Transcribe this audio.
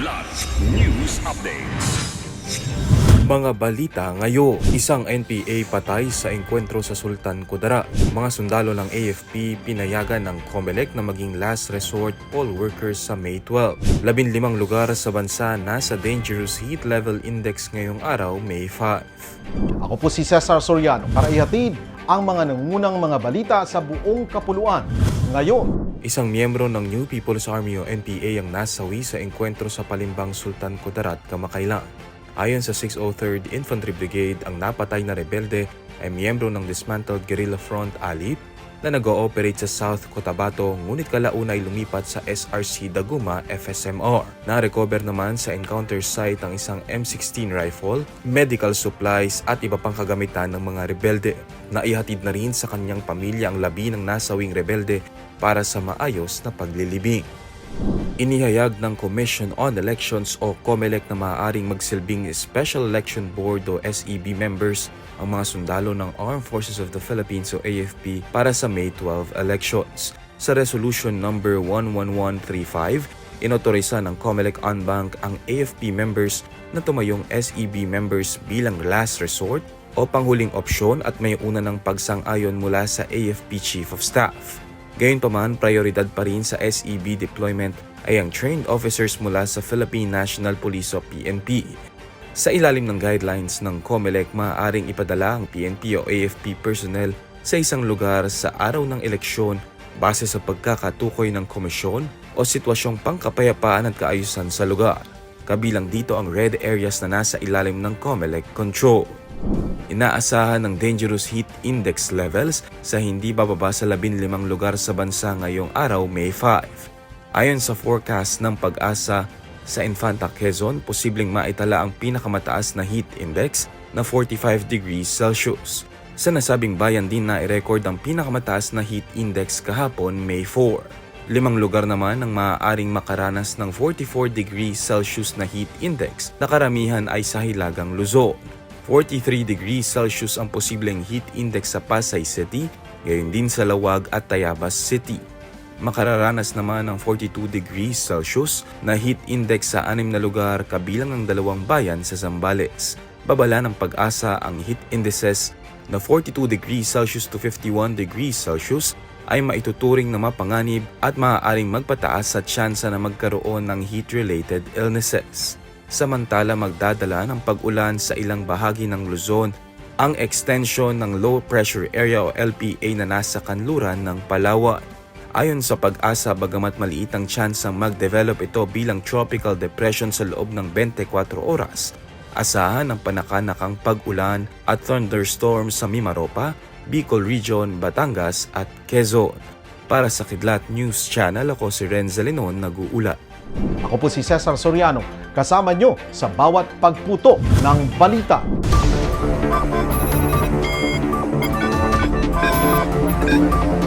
Kidlat News Updates. Mga balita ngayon, isang NPA patay sa engkwentro sa Sultan Kudarat. Mga sundalo ng AFP pinayagan ng COMELEC na maging last resort poll workers sa May 12. Labinlimang lugar sa bansa nasa dangerous heat level index ngayong araw, May 5. Ako po si Cesar Soriano para ihatid ang mga nangunang mga balita sa buong kapuluan. Ngayon, Isang miyembro ng New People's Army o NPA ang nasawi sa engkwentro sa Palimbang Sultan Kudarat kamakailan. Ayon sa 603rd Infantry Brigade, ang napatay na rebelde ay miyembro ng Dismantled Guerrilla Front Alip na nag-ooperate sa South Cotabato ngunit kalauna ay lumipat sa SRC Daguma FSMR. Na-recover naman sa encounter site ang isang M16 rifle, medical supplies at iba pang kagamitan ng mga rebelde. Naihatid na rin sa kanyang pamilya ang labi ng nasawing rebelde para sa maayos na paglilibing. Inihayag ng Commission on Elections o COMELEC na maaaring magsilbing Special Election Board o SEB members ang mga sundalo ng Armed Forces of the Philippines o AFP para sa May 12 elections. Sa Resolution number 11135, inotorisa ng COMELEC on Bank ang AFP members na tumayong SEB members bilang last resort o panghuling opsyon at may una ng pagsang-ayon mula sa AFP Chief of Staff. Gayunpaman, prioridad pa rin sa SEB deployment ay ang trained officers mula sa Philippine National Police o PNP. Sa ilalim ng guidelines ng COMELEC, maaaring ipadala ang PNP o AFP personnel sa isang lugar sa araw ng eleksyon base sa pagkakatukoy ng komisyon o sitwasyong pangkapayapaan at kaayusan sa lugar. Kabilang dito ang red areas na nasa ilalim ng COMELEC control. Inaasahan ng dangerous heat index levels sa hindi bababa sa 15 lugar sa bansa ngayong araw May 5. Ayon sa forecast ng pag-asa sa Infanta Quezon, posibleng maitala ang pinakamataas na heat index na 45 degrees Celsius. Sa nasabing bayan din na i-record ang pinakamataas na heat index kahapon May 4. Limang lugar naman ang maaaring makaranas ng 44 degrees Celsius na heat index na karamihan ay sa Hilagang Luzon. 43 degrees Celsius ang posibleng heat index sa Pasay City, gayon din sa Lawag at Tayabas City. Makararanas naman ng 42 degrees Celsius na heat index sa anim na lugar kabilang ng dalawang bayan sa Zambales. Babala ng pag-asa ang heat indices na 42 degrees Celsius to 51 degrees Celsius ay maituturing na mapanganib at maaaring magpataas sa tsansa na magkaroon ng heat-related illnesses. Samantala magdadala ng pag-ulan sa ilang bahagi ng Luzon ang extension ng low pressure area o LPA na nasa kanluran ng Palawan. Ayon sa pag-asa bagamat maliit ang tsansang mag-develop ito bilang tropical depression sa loob ng 24 oras, asahan ang panakanakang pag-ulan at thunderstorm sa Mimaropa, Bicol Region, Batangas at Quezon. Para sa Kidlat News Channel, ako si Renzo Lenon, nag-uulat. ako po si Cesar Soriano, kasama nyo sa bawat pagputo ng balita. Thank you.